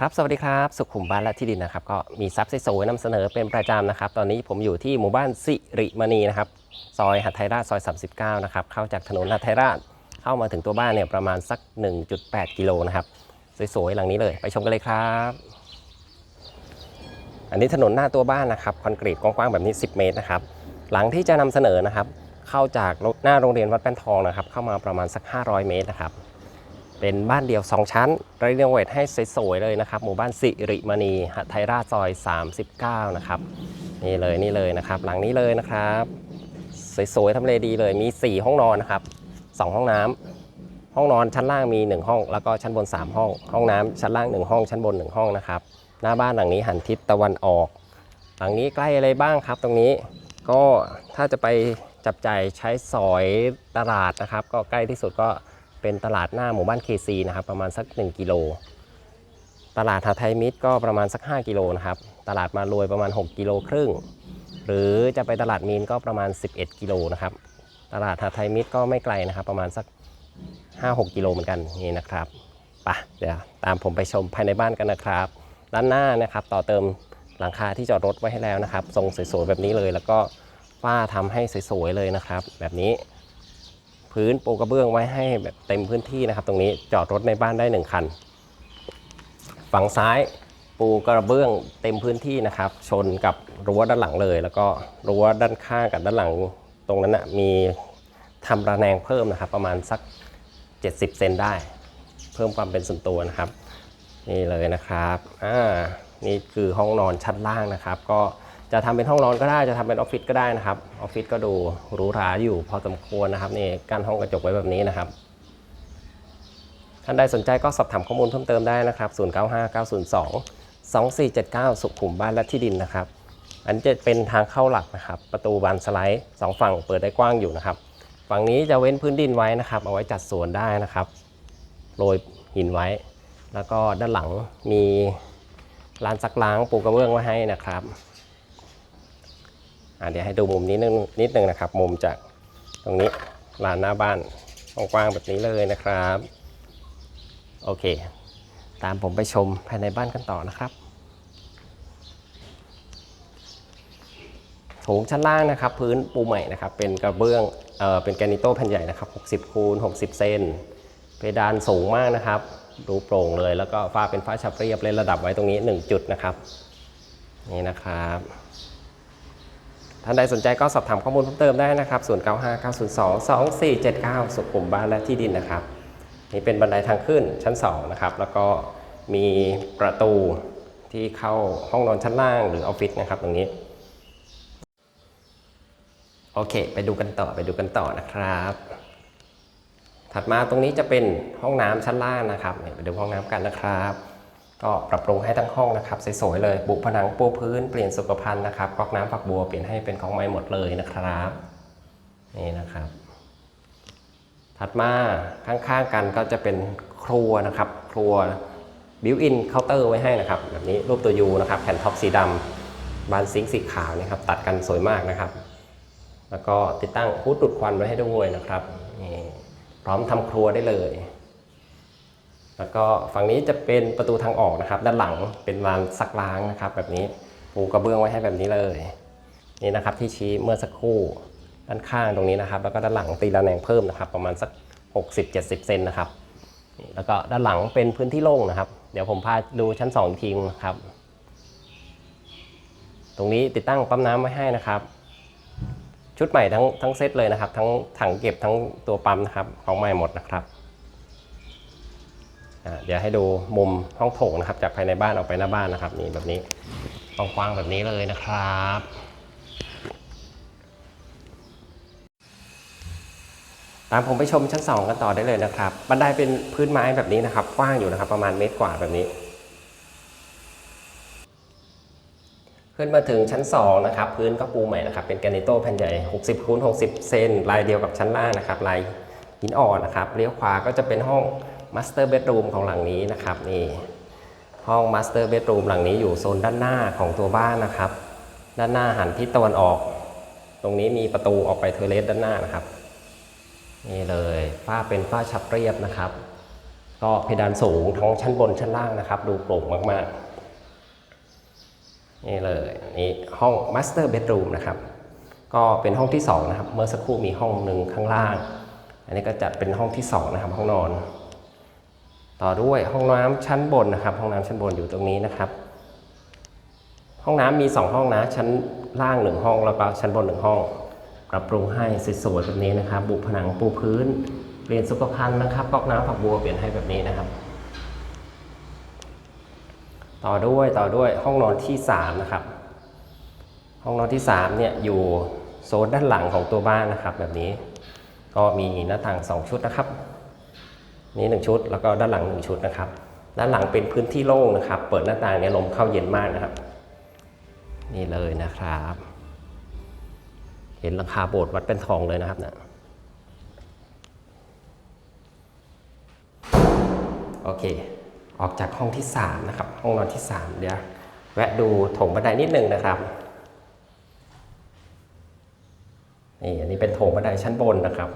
ครับ สวัสดีครับ สุขุมบ้านและที่ดินนะครับ ก็มีทรัพย์สวยๆนำเสนอเป็นประจำนะครับ ตอนนี้ผมอยู่ที่หมู่บ้านสิริมณีนะครับ ซอยหัดไทยราชซอย 39 นะครับ เข้าจากถนนหัดไทยราชเข้ามาถึงตัวบ้านเนี่ยประมาณสัก 1.8 กิโลนะครับ สวยๆ หลังนี้เลย ไปชมกันเลยครับ อันนี้ถนนหน้าตัวบ้านนะครับ คอนกรีตกว้างๆ แบบนี้ 10 เมตรนะครับ หลังที่จะนำเสนอนะครับ เข้าจากหน้าโรงเรียนวัดแป้นทองนะครับ เข้ามาประมาณสัก 500 เมตรนะครับ เป็นบ้านเดี่ยว 2 ชั้นรีโนเวทให้สวยๆเลยนะครับ หมู่บ้านสิริมณีหัดไทยราชซอย 39 นะครับ นี่เลยนี่เลยนะครับ หลังนี้เลยนะครับ สวยๆทำเลดีเลยมี 4 ห้องนอนนะครับ 2 ห้องน้ำห้องนอนชั้นล่างมี 1 ห้อง แล้วก็ชั้นบน 3 ห้อง ห้องน้ำชั้นล่าง 1 ห้อง ชั้นบน 1 ห้องนะครับ หน้าบ้านหลังนี้หันทิศตะวันออก หลังนี้ใกล้อะไรบ้างครับ ตรงนี้ก็ถ้าจะไปจับใจ่ายใช้สอยตลาดนะครับ ก็ใกล้ที่สุดก็ เป็นตลาดหน้าหมู่บ้านเคซีนะครับประมาณสัก 1 กิโล ตลาดหาไทยมิตรก็ประมาณสัก 5 กิโลนะครับ ตลาดมารวยประมาณ 6 กิโลครึ่ง หรือจะไปตลาดมีนก็ประมาณ 11 กิโลนะครับ ตลาดหาไทยมิตรก็ไม่ไกลนะครับประมาณสัก 5-6 กิโลเหมือนกันนี่นะครับปะเดี๋ยวตามผมไปชมภายในบ้านกันนะครับ ด้านหน้านะครับต่อเติมหลังคาที่จอดรถไว้ให้แล้วนะครับ ทรงสวยๆแบบนี้เลย แล้วก็ฝ้าทำให้สวยๆเลยนะครับ แบบนี้ พื้นปูกระเบื้องไว้ให้แบบเต็มพื้นที่นะครับ ตรงนี้จอดรถในบ้านได้หนึ่งคัน ฝั่งซ้ายปูกระเบื้องเต็มพื้นที่นะครับ ชนกับรั้วด้านหลังเลย แล้วก็รั้วด้านข้างกับด้านหลังตรงนั้นนะมีทำระแนงเพิ่มนะครับ ประมาณสัก 70 เซนได้ เพิ่มความเป็นส่วนตัวนะครับ นี่เลยนะครับอ่านี่คือห้องนอนชั้นล่างนะครับ ก็ จะทำเป็นห้องนอนก็ได้จะทำเป็นออฟฟิศก็ได้นะครับออฟฟิศก็ดูหรูหราอยู่พอสมควรนะครับนี่กั้นห้องกระจกไว้แบบนี้นะครับท่านใดสนใจก็สอบถามข้อมูลเพิ่มเติมได้นะครับ 095902 2479 สุขุมบ้านและที่ดินนะครับ อันจะเป็นทางเข้าหลักนะครับ ประตูบานสไลด์สองฝั่งเปิดได้กว้างอยู่นะครับ ฝั่งนี้จะเว้นพื้นดินไว้นะครับ เอาไว้จัดสวนได้นะครับโรยหินไว้ แล้วก็ด้านหลังมีลานซักล้างปูกระเบื้องไว้ให้นะครับ เดี๋ยวให้ดูมุมนี้นิดนึงนิดนึงนะครับ มุมจากตรงนี้ลานหน้าบ้านกว้างๆแบบนี้เลยนะครับ โอเค ตามผมไปชมภายในบ้านกันต่อนะครับโถงชั้นล่างนะครับ พื้นปูใหม่นะครับ เป็นกระเบื้องเอ่อเป็นแกนิโต้แผ่นใหญ่นะครับ 60คูณ60 เซนเพดานสูงมากนะครับ ดูโปร่งเลย แล้วก็ฝ้าเป็นฝ้าฉับเรียบเลยระดับไว้ตรงนี้ 1 จุดนะครับ นี่นะครับ ท่านใดสนใจก็สอบถามข้อมูลเพิ่มเติมได้นะครับ 095902 2479 สุขุมบ้านและที่ดินนะครับ นี่เป็นบันไดทางขึ้นชั้น 2 นะครับ แล้วก็มีประตูที่เข้าห้องนอนชั้นล่างหรือออฟฟิศนะครับตรงนี้ โอเค ไปดูกันต่อไปดูกันต่อนะครับ ถัดมาตรงนี้จะเป็นห้องน้ำชั้นล่างนะครับไปดูห้องน้ำกันนะครับ ก็ปรับปรุงให้ทั้งห้องนะครับสวยๆเลยบุผนังปูพื้นเปลี่ยนสุขภัณฑ์นะครับก๊อกน้ำฝักบัวเปลี่ยนให้เป็นของใหม่หมดเลยนะครับนี่นะครับ ถัดมาข้างๆกันก็จะเป็นครัวนะครับ ครัวบิวอินเคาน์เตอร์ไว้ให้นะครับแบบนี้รูปตัวยูนะครับแผ่นท็อปสีดำบานซิงค์สีขาวนะครับ ตัดกันสวยมากนะครับ แล้วก็ติดตั้งฮูดดูดควันไว้ให้ด้วยนะครับนี่พร้อมทำครัวได้เลย แล้วก็ฝั่งนี้จะเป็นประตูทางออกนะครับ ด้านหลังเป็นลานซักล้างนะครับ แบบนี้ปูกระเบื้องไว้ให้แบบนี้เลยนี่นะครับที่ชี้เมื่อสักครู่ด้านข้างตรงนี้นะครับ แล้วก็ด้านหลังตีระแนงเพิ่มนะครับ ประมาณสัก 60-70 เซนนะครับแล้วก็ด้านหลังเป็นพื้นที่โล่งนะครับ เดี๋ยวผมพาดูชั้น2อีกทีนะครับ ตรงนี้ติดตั้งปั๊มน้ำไว้ให้นะครับ ชุดใหม่ทั้งทั้งเซตเลยนะครับ ทั้งถังเก็บทั้งตัวปั๊มนะครับ ของใหม่หมดนะครับ เดี๋ยวให้ดูมุมห้องโถงนะครับ จากภายในบ้านออกไปหน้าบ้านนะครับนี่แบบนี้กว้างๆแบบนี้เลยนะครับตามผมไปชมชั้น 2 กันต่อได้เลยนะครับ บันไดเป็นพื้นไม้แบบนี้นะครับกว้างอยู่นะครับ ประมาณเมตรกว่าแบบนี้ ขึ้นมาถึงชั้น 2 นะครับ พื้นก็ปูใหม่นะครับ เป็นแกรนิโต้แผ่นใหญ่ 60คูณ60 เซนลายเดียวกับชั้นล่างนะครับ ลายหินอ่อนนะครับ เลี้ยวขวาก็จะเป็นห้อง มาสเตอร์เบดรูมของหลังนี้นะครับนี่ห้องมาสเตอร์เบดรูมหลังนี้อยู่โซนด้านหน้าของตัวบ้านนะครับ ด้านหน้าหันทิศตะวันออก ตรงนี้มีประตูออกไปเทเลสด้านหน้านะครับนี่เลยฝ้าเป็นฝ้าฉับเรียบนะครับ ก็เพดานสูงทั้งชั้นบนชั้นล่างนะครับ ดูโปร่งมากๆนี่เลยนี่ห้อง Master Bedroom นะครับก็เป็นห้องที่2นะครับเมื่อสักครู่มีห้องหนึ่งข้างล่าง อันนี้ก็จัดเป็นห้องที่2นะครับห้องนอน ต่อด้วยห้องน้ำชั้นบนนะครับ ห้องน้ำชั้นบนอยู่ตรงนี้นะครับ ห้องน้ำมี 2 ห้องนะ ชั้นล่าง1ห้องแล้วก็ชั้นบน1ห้อง ปรับปรุงให้สวยๆแบบนี้นะครับ บุผนังปูพื้นเปลี่ยนสุขภัณฑ์นะครับก๊อกน้ำผักบัวเปลี่ยนให้แบบนี้นะครับ ต่อด้วยต่อด้วยห้องนอนที่3นะครับ ห้องนอนที่3เนี่ยอยู่โซนด้านหลังของตัวบ้านนะครับ แบบนี้ก็มีหน้าต่าง 2 ชุดนะครับ นี่1ชุดแล้วก็ด้านหลัง1ชุดนะครับ ด้านหลังเป็นพื้นที่โล่งนะครับ เปิดหน้าต่างเนี่ยลมเข้าเย็นมากนะครับ นี่เลยนะครับ เห็นหลังคาโบสถ์วัดเป็นทองเลยนะครับเนี่ยโอเค ออกจากห้องที่ 3 นะครับ ห้องนอนที่ 3 เดี๋ยวแวะดูโถงบันไดนิดนึงนะครับนี่อันนี้เป็นโถงบันไดชั้นบนนะครับ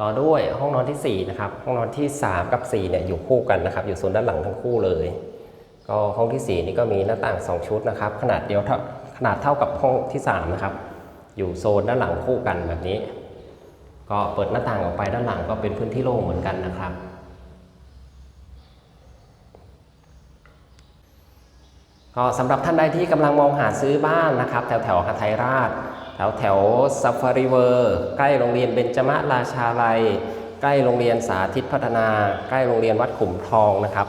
ต่อด้วยห้องนอนที่4นะครับห้องนอนที่ 3 กับ4เนี่ยอยู่คู่กันนะครับ อยู่โซนด้านหลังทั้งคู่เลย ก็ห้องที่ 4 นี่ก็มีหน้าต่าง 2 ชุดนะครับ ขนาดเดียวขนาดเท่ากับห้องที่ 3 นะครับ อยู่โซนด้านหลังคู่กันแบบนี้ ก็เปิดหน้าต่างออกไปด้านหลังก็เป็นพื้นที่โล่งเหมือนกันนะครับ ก็สำหรับท่านใดที่กำลังมองหาซื้อบ้านนะครับ แถวแถวหาไทยราช แถวแถวซัฟฟารีเวอร์ใกล้โรงเรียนเบญจมราชาลัย ใกล้โรงเรียนสาธิตพัฒนา ใกล้โรงเรียนวัดขุมทองนะครับ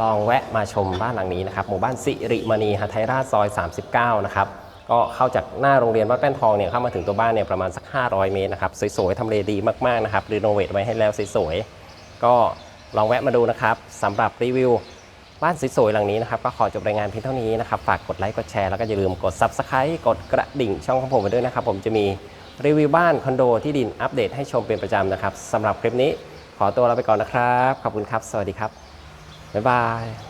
ลองแวะมาชมบ้านหลังนี้นะครับหมู่บ้านสิริมณีหาไทยราชซอย 39 นะครับก็เข้าจากหน้าโรงเรียนวัดแป้นทองเนี่ยเข้ามาถึงตัวบ้านเนี่ยประมาณสัก 500 เมตรนะครับสวยๆทำเลดีมากๆนะครับรีโนเวทไว้ให้แล้วสวยๆก็ลองแวะมาดูนะครับสำหรับรีวิว บ้านสวยๆหลังนี้นะครับก็ขอจบรายงานเพียงเท่านี้นะครับฝากกดไลค์กดแชร์แล้วก็อย่าลืมกด Subscribe กดกระดิ่งช่องของผมไปด้วยนะครับ ผมจะมีรีวิวบ้านคอนโดที่ดินอัปเดตให้ชมเป็นประจำนะครับสำหรับคลิปนี้ขอตัวลาไปก่อนนะครับ ขอบคุณครับ สวัสดีครับ บ๊ายบาย